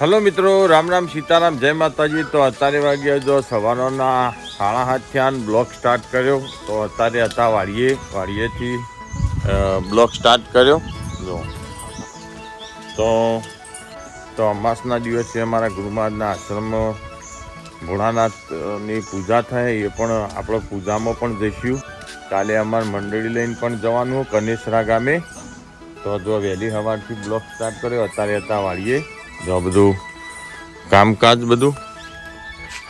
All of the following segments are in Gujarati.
હલો મિત્રો, રામ રામ, સીતારામ, જય માતાજી. તો અત્યારે વાગ્યા જો સવારના સાડા હાથ થયા બ્લોક સ્ટાર્ટ કર્યો. તો અત્યારે હતા વાડીએ, વાડીએથી બ્લોક સ્ટાર્ટ કર્યો. જો. તો તો અમાસના દિવસે અમારા ગુરુમહારાજના આશ્રમ, ભોળાનાથની પૂજા થાય એ પણ આપણે પૂજામાં પણ જઈશું. કાલે અમારે મંડળી લઈને પણ જવાનું, કનેસરા ગામે. તો જો વહેલી સવારથી બ્લોક સ્ટાર્ટ કર્યો, અત્યારે હતા વાળીએ જો આ બધું કામકાજ બધું.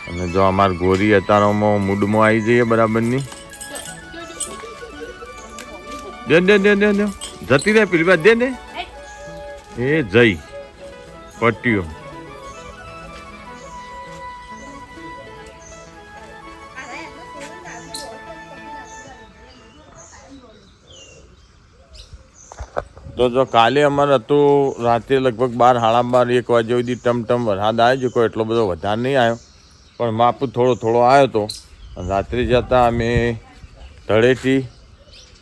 અને જો અમાર ગોરી અતારોમાં મૂડમાં આવી જઈએ બરાબરની. દે દે દે દે જતી રહે પેલી વાત દે. દે એ જઈ પટ્ટીઓ. તો જો કાલે અમારે હતું, રાતે લગભગ બાર હાડા બાર, એક વાગ્યા સુધી ટમટમ વરસાદ આવ્યો છે કોઈ એટલો બધો વધારે નહીં આવ્યો પણ માપ થોડો થોડો આવ્યો હતો રાત્રે જતા અમે તળેટી,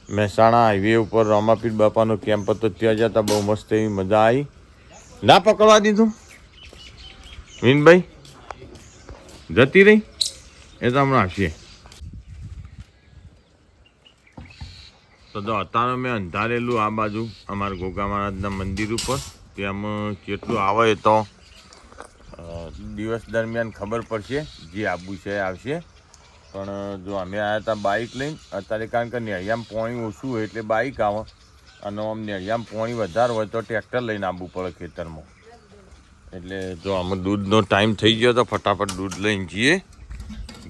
મહેસાણા હાઈવે ઉપર રામાપીર બાપાનો કેમ્પ હતો. ત્યાં જતા બહુ મસ્ત એવી મજા આવી ના પકડવા દીધું? મીનભાઈ? જતી રહી? એ તો હમણાં હસીએ તો જો, અત્યારે મેં અંધારેલું આ બાજુ, અમારા ગોગા મહારાજના મંદિર ઉપર. તેમાં કેટલું આવે તો દિવસ દરમિયાન ખબર પડશે જે આબુ છે આવશે. પણ, જો અમે આવ્યા હતા બાઇક લઈને, અત્યારે કારણ કે નેળિયામાં પાણી ઓછું હોય એટલે બાઇક આવે. અને આમ નેળિયામાં પાણી વધારે હોય તો ટ્રેક્ટર લઈને આવવું પડે ખેતરમાં. એટલે જો આમ દૂધનો ટાઈમ થઈ ગયો તો ફટાફટ દૂધ લઈને જઈએ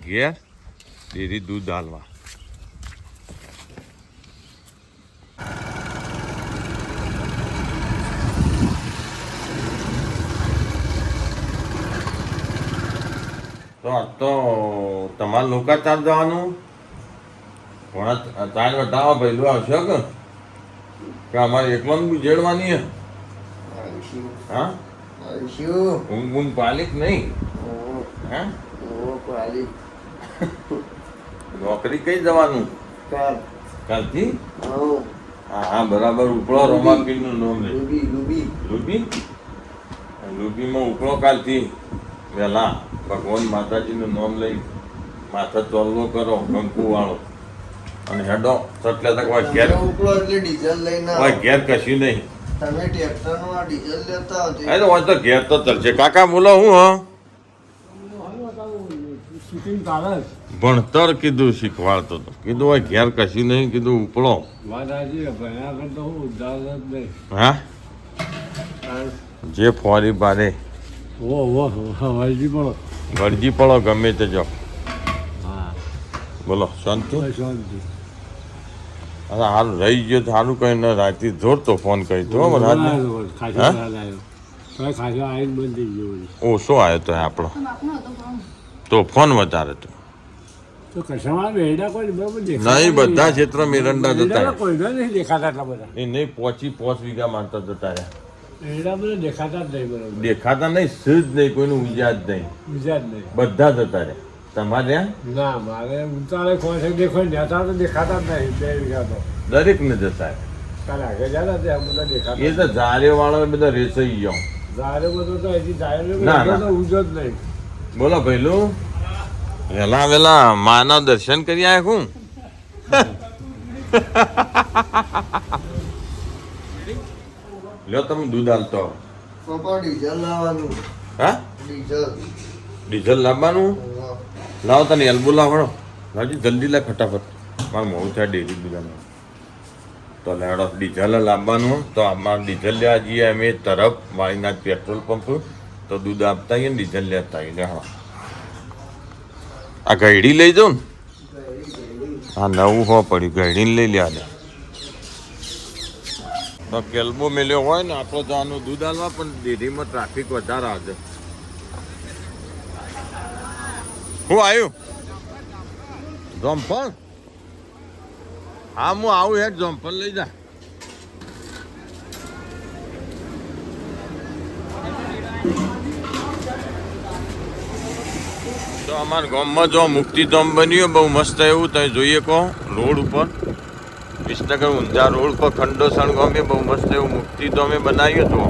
ઘેર, ડેરી દૂધ હાલવા. તો તમારે લોકો ચાર જવાનું? પણ ચાર વટાવા પહેલું આવશે કે? કે અમારે એકલો બી જેડવાની હા? ઊંઘ ઊંઘ પાલિક નહીં. હા. નોકરી કઈ જવાનું? કાલથી? હા. હા બરાબર. ઉપડો રોમાપીરનું નામ લે. રૂબી રૂબીમાં ઉપડો કાલથી. વહેલા ભગવાન માતાજીનું નામ લઈ માથા ચોલ્લો કરો કંકુ વાળો. અને હેડો એટલે તક હોય ઘેર ડીઝલ લઈને હોય ઘેર કશું નહીં. તમે ટ્રેક્ટર આ ડીઝલ લેતા એ તો હોય તો ઘેર તો ચાલશે. કાકા બોલો હું હા? ભણતર કીધું શીખવાડતો હતો કીધું હોય ઘેર કશું નહીં કીધું ઉપડો હા. જે ફોરી બારે ઓ ઓ હવાજી પડો વળજી પડો ગમે તે જો હા. બોલો શાંતિ? શાંતિ. અરે હારું રહી ગયો તો સારું કઈ ન રાતે જોરતો ફોન કરી તો. ઓછો આવ્યો તો આપણો? તો ફોન વધારે તો નહીં બધા ક્ષેત્ર મિરંડા જતા નહીં દેખાતા એટલા બધા. એ નહીં પોચી પોચ વીઘા માનતા જતા રહ્યા. દેખાતા જ નહીં દેખાતા નહીં સિદ્ધ નહીં કોઈનું ઉજ્યા જ નહીં. બીજા જ નહીં. બધા જતા રહ્યા તમારે ના મારે ઉતારે કોઈ છે દેખો નેતા તો દેખાતા જ નહીં બે વીઘા તો. જતા રહ્યા. આગળ જતા એ તો ઝારે વાળો બધા રેસાઈ ગયો. જારે બધો તો હજી ના, ના. તો ઉજો જ નહીં. બોલો ભૈલું. વેલા વેલા માના દર્શન કરી આયા હું? લ્યો તમે દૂધ આલતો. પપ્પા ડીઝલ લાવવાનું. હા? ડીઝલ. ડીઝલ લાવવાનું? લાવો તને એલ્બો લાવડો લાવજી જલ્દી લે ફટાફટ. મારે મોડું થાય ડેરી દુકાનમાં તો લેવડો ડીઝલ લાવવાનું. તો આમાં ડીઝલ લેવા જઈએ અમે તરફ. વાળીના પેટ્રોલ પંપ તો દૂધ આપતા આવીએ ડીઝલ લેતા આવીએ. હા. આ ગયડી લઈ જાઉં ને? હા નવું હો પડ્યું. ગયડીને લઈ લેવા કેલ્બો મેલ્યો હોય ને, આપણો દૂધ હાલવા પણ ડેરીમાં ટ્રાફિક વધારે આજે હું આવ્યું જમ્પલ હા, હું આવું હેડ જમ્પલ લઈ જા. તો અમારા ગામમાં જો મુક્તિધામ બન્યું, બહુ મસ્ત એવું તમે જોઈએ કહો, રોડ ઉપર. વિસનગર ઊંઝા રોડ પર ખંડોસણ ગામે બહુ મસ્ત એવું મુક્તિધામે બનાવ્યું હતું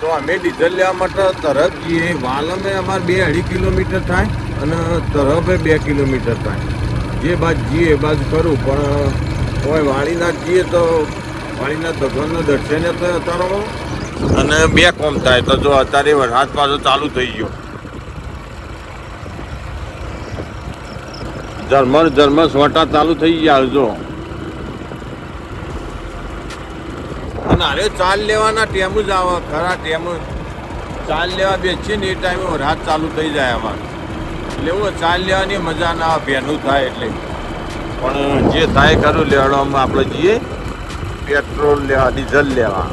તો અમે ડીઝલ લેવા માટે તરફ જઈએ વાલમે અમારે બે અઢી કિલોમીટર થાય અને તરફે બે કિલોમીટર થાય. જે બાજુ જઈએ એ બાજુ કરું પણ હવે વાણીનાથ જઈએ તો વાણીનાથ ભગવાનના દર્શને તો અત્યારે અને બે કોમ થાય તો જો અત્યારે વરસાદ પાછો ચાલુ થઈ ગયો. ઝરમર ધર્મ સોટા ચાલુ થઈ ગયા જો. અને અરે ચાલ લેવાના ટેમુ જ આવે, ખરા ટેમુ ચાલ લેવા બેસીએ ને એ ટાઈમે રાત ચાલુ થઈ જાય અમારે. એટલે એવું ચાલ લેવાની મજા ના આવે, ભેનું થાય એટલે. પણ જે થાય ખરું લેવાડવામાં આપણે જઈએ પેટ્રોલ લેવા ડીઝલ લેવા.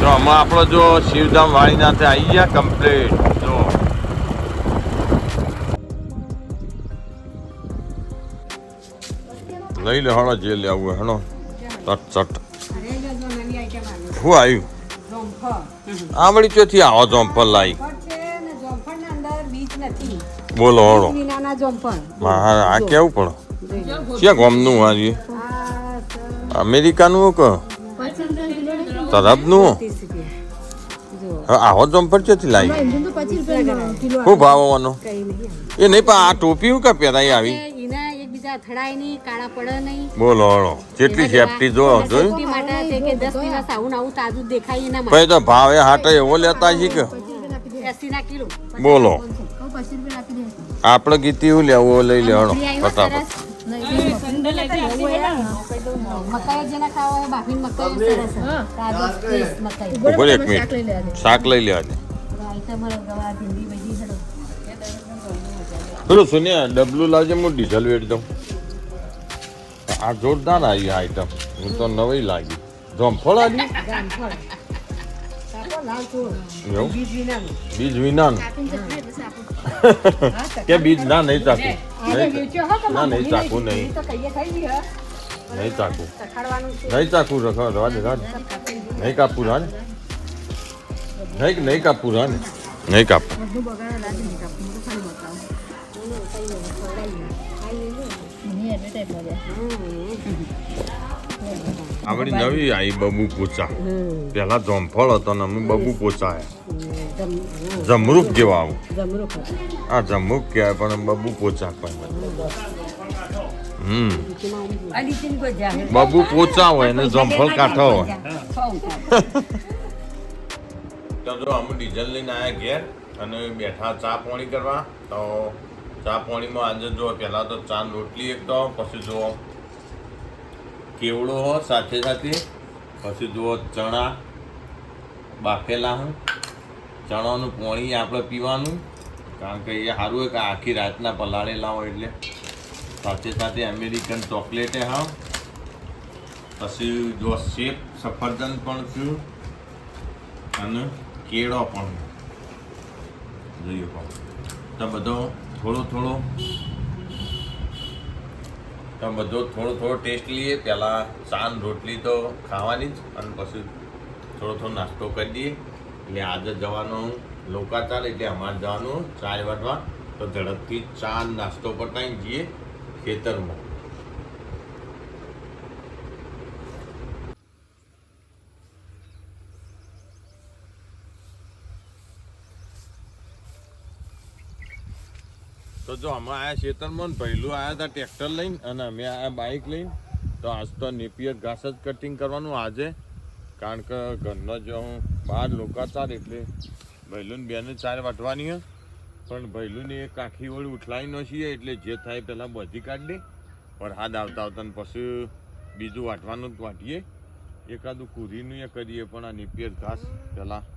તો આમાં આપણો જો શિવધામ વાળીનાથે આવી ગયા કમ્પ્લીટ લઈ લે હણો જે લેવું હોય હણો ચટ ચટ. શું આવ્યું? આમળી ચોથી આવો જોમ્પલ લાવી બોલો હળો. આ કેવું પણ? ક્યાં ગોમનું આ જે અમેરિકાનું કે? તરફનું આવો જમ્પર ચોથી લાવી શું ભાવ આવવાનો? એ નહીં પણ આ ટોપી હું કે પહેરાઈ આવી? એના એકબીજા અથડાય નહીં કાળા પડે નહીં. બોલો હળો જેટલી સેફટી જો જોયું? માટે છે કે દસ દિવસ આવું આવું તાજું દેખાય એના પછી તો ભાવે હાટે એવો લેતા છે કે? એસી ના કિલો બોલો. આપણે ગીતી હું લેવું લઈ લેવાનો ફટાફટ. શાક લઈ લેવા દે આ તમારા ગવા ભીંડી બધી હડો પેલું સુનિયા ડબલું લાવજે હું ડીઝલ વેટ દઉં. આ જોરદાર આવી આઈટમ હું તો નવી લાગી. જોમફળ આવી કાપો બીજ વિનાનું. વિના કે બીજ ના નહીં ચાકું ના, નહીં, ચાકું નહીં. નહીં ચાકું નહીં ચાકું રખો રવા દે રાજ. નહીં કાપું રાજ નહીં નહીં કાપું રાજ નહીં કાપવું આપણી નવી આવી બબુ પોચા પેલા જોમફળ હતો ને અમે બબુ પોચા આવ્યા જમરૂક જેવા આવું આ જમરૂક કહેવાય પણ બબુ પોચા પણ બબુ પોચા હોય ને જમફળ કાઠા હોય તો જો અમે ડીઝલ લઈને આવ્યા ઘેર અને બેઠા ચા પાણી કરવા તો ચા પાણીમાં આજે જો પહેલાં તો ચા રોટલી એક તો પછી જો કેવડો હો, સાથે સાથે પછી જુઓ ચણા બાફેલા હું. ચણાનું પાણી આપણે પીવાનું, કારણ કે એ સારું કે આખી રાતના પલાળેલા હોય એટલે. સાથે સાથે અમેરિકન ચોકલેટે હા. પછી જો સેપ સફરજન પણ છું અને કેળો પણ જોઈએ પણ. તો બધો થોડો થોડો. તો બધો થોડો થોડો ટેસ્ટ લઈએ. પહેલાં ચાન રોટલી તો ખાવાની જ અને પછી થોડો થોડો નાસ્તો કરી દઈએ. એટલે આજે જવાનું લોકાચાર, એટલે અમારે જવાનું ચાય વાટવા તો ઝડપથી ચા ને નાસ્તો પટાઈને જઈએ ખેતરમાં. તો જો અમે આયા ખેતરમાં પહેલું આવ્યા હતા ટ્રેક્ટર લઈને અને અમે આયા બાઇક લઈને, તો આજ તો નેપિયર ઘાસ જ કટિંગ કરવાનું આજે. કારણ કે ઘરનો જો હું બહાર લોકાચાર એટલે ભૈલું બેને ચાર વાટવાની હે. પણ ભૈલુંની એક આખી વળી ઉઠલાઈ ન છીએ એટલે જે થાય પહેલાં બધી કાઢી વરસાદ આવતા આવતા ને પછી બીજું વાટવાનું જ વાટીએ. એકાદું કુરીનું એ કરીએ, પણ આ નેપિયર ઘાસ પહેલાં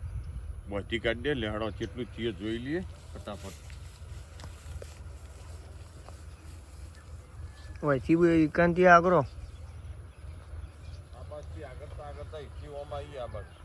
બધી કાઢી દે. લેહડો કેટલું થઈએ જોઈ લઈએ. ફટાફટ. વચ્ચી કાંતિ આગળ? આ બાજથી આગળ આગળ તો અહીંથી આવી આ બાજુ